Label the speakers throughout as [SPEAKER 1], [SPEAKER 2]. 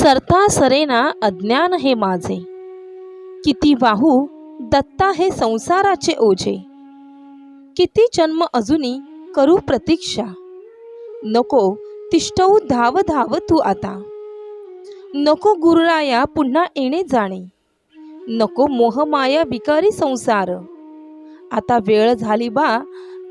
[SPEAKER 1] सरता सरेना अज्ञान हे माझे. किती वाहू दत्ता हे संसाराचे ओझे. किती जन्म अजूनी करू प्रतीक्षा. नको तिष्ठवू धाव धाव तू आता. नको गुरुराया पुन्हा येणे जाणे. नको मोहमाया विकारी संसार. आता वेळ झाली बा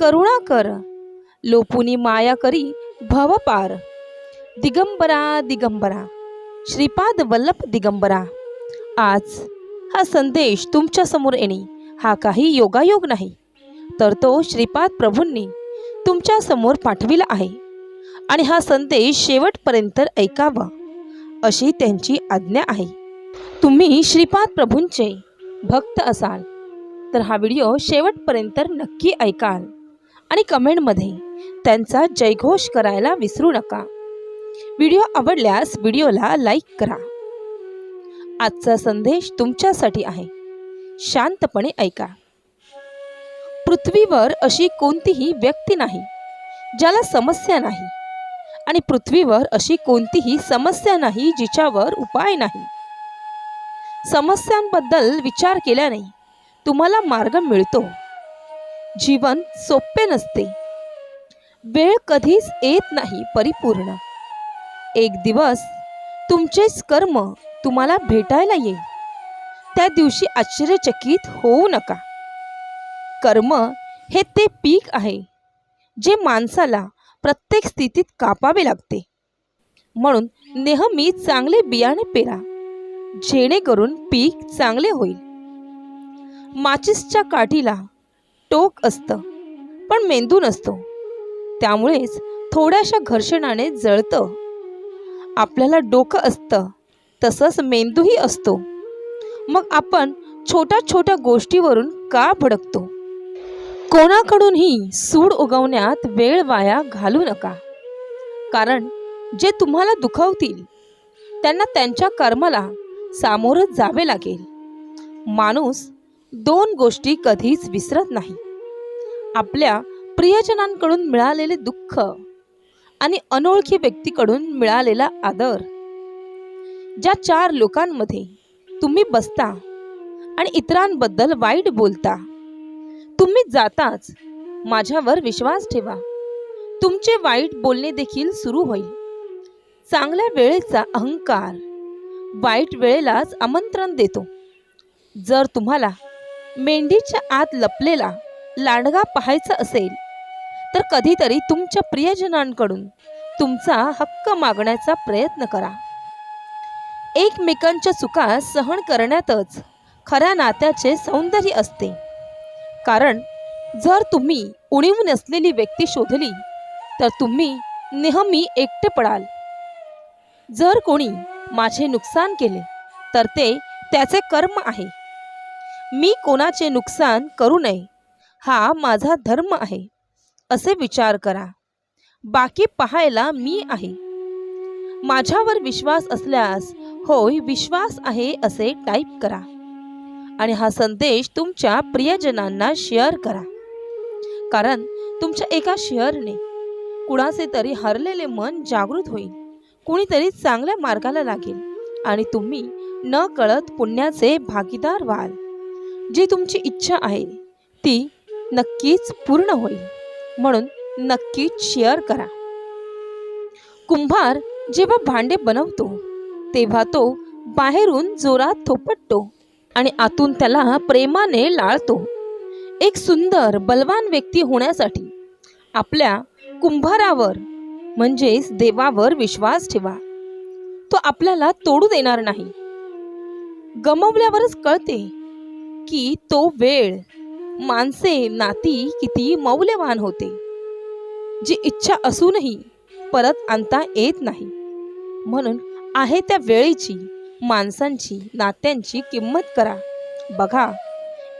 [SPEAKER 1] करुणा कर. लोपुनी माया करी भव पार. दिगंबरा दिगंबरा. श्रीपाद वल्लभ दिगंबरा. आज हा संदेश तुमच्यासमोर येणे हा काही योगायोग नाही तर तो श्रीपाद प्रभूंनी तुमच्यासमोर पाठविला आहे आणि हा संदेश शेवटपर्यंत ऐकावा अशी त्यांची आज्ञा आहे. तुम्ही श्रीपाद प्रभूंचे भक्त असाल तर हा व्हिडिओ शेवटपर्यंत नक्की ऐकाल आणि कमेंटमध्ये त्यांचा जयघोष करायला विसरू नका. व्हिडिओ आवडल्यास व्हिडिओला लाईक करा. आजचा संदेश तुमच्यासाठी आहे. शांतपणे ऐका. पृथ्वीवर अशी कोणतीही व्यक्ती नाही ज्याला समस्या नाही आणि पृथ्वीवर अशी कोणतीही समस्या नाही जिच्यावर उपाय नाही. समस्यांबद्दल विचार केल्याने तुम्हाला मार्ग मिळतो. जीवन सोपे नसते. वेळ कधीच येत नाही परिपूर्ण. एक दिवस तुमचेच कर्म तुम्हाला भेटायला येईल. त्या दिवशी आश्चर्यचकित होऊ नका. कर्म हे ते पीक आहे जे माणसाला प्रत्येक स्थितीत कापावे लागते. म्हणून नेहमी चांगले बियाणे पेरा जेणेकरून पीक चांगले होईल. माचिसच्या काठीला टोक असतं पण मेंदू नसतो. त्यामुळेच थोड्याशा घर्षणाने जळतं आपल्याला डोकं असतं तसंच मेंदूही असतो. मग आपण छोट्या छोट्या गोष्टीवरून का भडकतो? कोणाकडूनही सूड उगवण्यात वेळ वाया घालू नका. कारण जे तुम्हाला दुखवतील त्यांना त्यांच्या कर्माला सामोरं जावे लागेल. माणूस दोन गोष्टी कधीच विसरत नाही. आपल्या प्रियजनांकडून मिळालेले दुःख आणि अनोळखी व्यक्तीकडून मिळालेला आदर. ज्या चार लोकांमध्ये तुम्ही बसता आणि इतरांबद्दल वाईट बोलता तुम्ही जाताच माझ्यावर विश्वास ठेवा. तुमचे वाईट बोलणे देखील सुरू होईल. चांगल्या वेळेचा अहंकार वाईट वेळेलाच आमंत्रण देतो. जर तुम्हाला मेंढीच्या आत लपलेला लांडगा पाहायचा असेल तर कधीतरी तुमच्या प्रियजनांकडून तुमचा हक्क मागण्याचा प्रयत्न करा. एकमेकांच्या चुका सहन करण्यातच खऱ्या नात्याचे सौंदर्य असते. कारण जर तुम्ही उणीव नसलेली व्यक्ती शोधली तर तुम्ही नेहमी एकटे पडाल. जर कोणी माझे नुकसान केले तर ते त्याचे कर्म आहे. मी कोणाचे नुकसान करू नये हा माझा धर्म आहे. असे विचार करा. बाकी पाहायला मी आहे. माझ्यावर विश्वास असल्यास होय विश्वास आहे असे टाईप करा. आणि हा संदेश तुमच्या प्रियजनांना शेअर करा. कारण तुमच्या एका शेअरने कुणाचे तरी हरलेले मन जागृत होईल कुणीतरी चांगल्या मार्गाला लागेल आणि तुम्ही न कळत पुण्याचे भागीदार व्हाल. जी तुमची इच्छा आहे ती नक्कीच पूर्ण होईल. म्हणून नक्कीच शेअर करा. कुंभार जेव्हा भांडे बनवतो तेव्हा तो बाहेरून जोरात थोपटतो आणि आतून त्याला प्रेमाने लाळतो. एक सुंदर बलवान व्यक्ती होण्यासाठी आपल्या कुंभारावर म्हणजेच देवावर विश्वास ठेवा. तो आपल्याला तोडू देणार नाही. गमवल्यावरच कळते की तो वेळ माणसे नाती किती मौल्यवान होते. जी इच्छा असूनही परत आणता येत नाही. म्हणून आहे त्या वेळेची माणसांची नात्यांची किंमत करा. बघा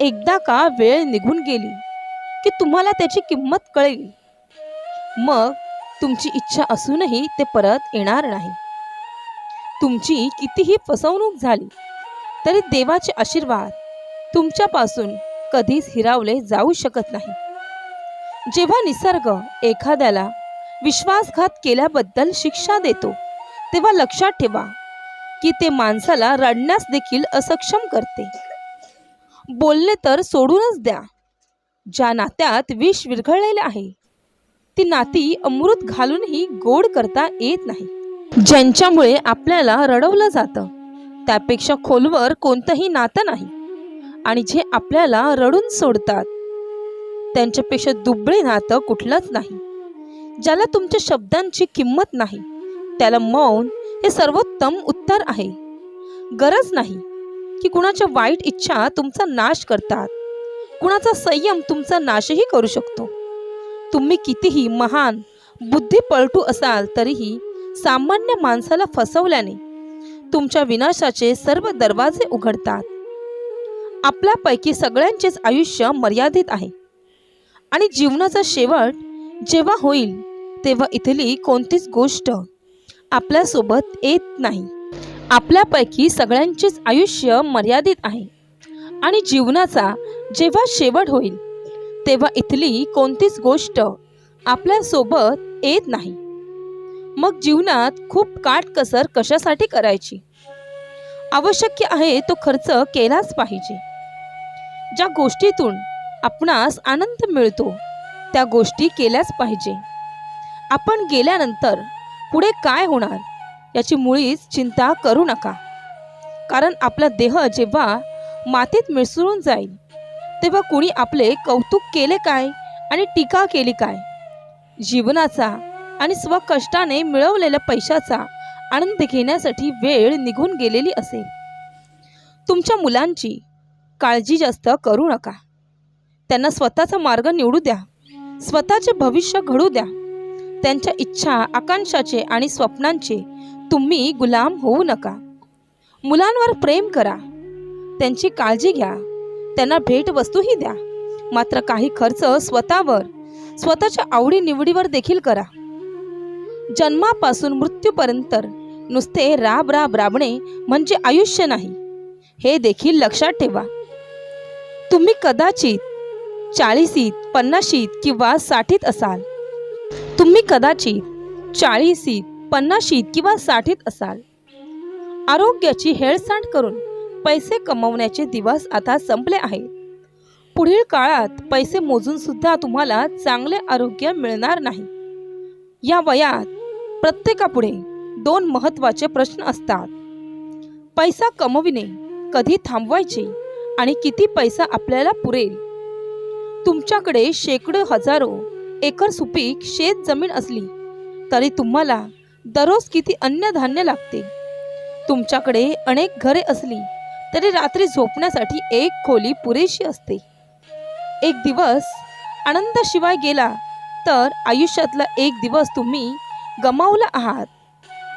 [SPEAKER 1] एकदा का वेळ निघून गेली की तुम्हाला त्याची किंमत कळेल. मग तुमची इच्छा असूनही ते परत येणार नाही. तुमची कितीही फसवणूक झाली तरी देवाचे आशीर्वाद तुमच्यापासून कधीच हिरावले जाऊ शकत नाही. जेव्हा निसर्ग एखाद्याला विश्वासघात केल्याबद्दल शिक्षा देतो तेव्हा लक्षात ठेवा की ते माणसाला रडण्यास देखील असक्षम करते. बोलणे तर सोडूनच द्या. ज्या नात्यात विष विरघळलेले आहे ती नाती अमृत घालूनही गोड करता येत नाही. ज्यांच्यामुळे आपल्याला रडवलं जातं त्यापेक्षा खोलवर कोणतंही नातं नाही. आणि जे आपल्याला रडून सोडतात. त्यांच्यापेक्षा दुबळे नातं कुठलंच नाही. ज्याला तुमच्या शब्दांची किंमत नाही त्याला मौन हे सर्वोत्तम उत्तर आहे. गरज नाही की कुणाच्या वाईट इच्छा तुमचा नाश करतात. कुणाचा संयम तुमचा नाशही करू शकतो. तुम्ही कितीही महान बुद्धी पलटू असाल तरीही सामान्य माणसाला फसवल्याने तुमच्या विनाशाचे सर्व दरवाजे उघडतात. आपल्यापैकी सगळ्यांचेच आयुष्य मर्यादित आहे. आणि जीवनाचा शेवट जेव्हा होईल तेव्हा इथली कोणतीच गोष्ट आपल्यासोबत येत नाही. आपल्यापैकी सगळ्यांचेच आयुष्य मर्यादित आहे. आणि जीवनाचा जेव्हा शेवट होईल तेव्हा इथली कोणतीच गोष्ट आपल्यासोबत येत नाही. मग जीवनात खूप काटकसर कशासाठी करायची? आवश्यक आहे तो खर्च केलाच पाहिजे. ज्या गोष्टीतून आपणास आनंद मिळतो त्या गोष्टी केल्याच पाहिजे. आपण गेल्यानंतर पुढे काय होणार याची मुळीच चिंता करू नका. कारण आपला देह जेव्हा मातीत मिसळून जाईल तेव्हा कुणी आपले कौतुक केले काय आणि टीका केली काय? जीवनाचा आणि स्वकष्टाने मिळवलेल्या पैशाचा आनंद घेण्यासाठी वेळ निघून गेलेली असेल. तुमच्या मुलांची काळजी जास्त करू नका. त्यांना स्वतःचा मार्ग निवडू द्या. स्वतःचे भविष्य घडू द्या. त्यांच्या इच्छा आकांक्षाचे आणि स्वप्नांचे तुम्ही गुलाम होऊ नका. मुलांवर प्रेम करा. त्यांची काळजी घ्या. त्यांना भेटवस्तूही द्या. मात्र काही खर्च स्वतःवर स्वतःच्या आवडीनिवडीवर देखील करा. जन्मापासून मृत्यूपर्यंत नुसते राब राब राबणे म्हणजे आयुष्य नाही. हे देखील लक्षात ठेवा. तुम्ही कदाचित चाळीसीत पन्नाशीत किंवा साठीत असाल. तुम्ही कदाचित चाळीसीत पन्नाशीत किंवा साठीत असाल. आरोग्याची हेळसांड करून पैसे कमवण्याचे दिवस आता संपले आहेत. पुढील काळात पैसे मोजून सुद्धा तुम्हाला चांगले आरोग्य मिळणार नाही. या वयात प्रत्येकापुढे दोन महत्त्वाचे प्रश्न असतात. पैसा कमविणे कधी थांबवायचे आणि किती पैसा आपल्याला पुरेल? तुमच्याकडे शेकडो हजारो एकर सुपीक शेत जमीन असली तरी तुम्हाला दररोज किती अन्नधान्य लागते? तुमच्याकडे अनेक घरे असली तरी रात्री झोपण्यासाठी एक खोली पुरेशी असते. एक दिवस आनंदाशिवाय गेला तर आयुष्यातला एक दिवस तुम्ही गमावला आहात.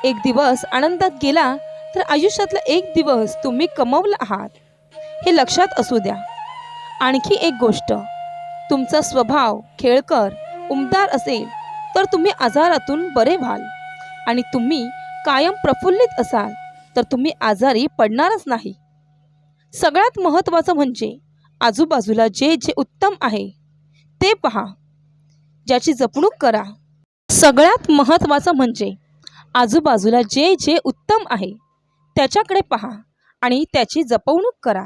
[SPEAKER 1] एक दिवस आनंदात गेला तर आयुष्यातला एक दिवस तुम्ही कमवला आहात. हे लक्षात असू द्या. आणखी एक गोष्ट. तुमचा स्वभाव खेळकर उमदार असेल तर तुम्ही आजारातून बरे व्हाल. आणि तुम्ही कायम प्रफुल्लित असाल तर तुम्ही आजारी पडणारच नाही. सगळ्यात महत्त्वाचं म्हणजे आजूबाजूला जे जे उत्तम आहे ते पहा. ज्याची जपणूक करा. सगळ्यात महत्त्वाचं म्हणजे आजूबाजूला जे जे उत्तम आहे त्याच्याकडे पहा आणि त्याची जपवणूक करा.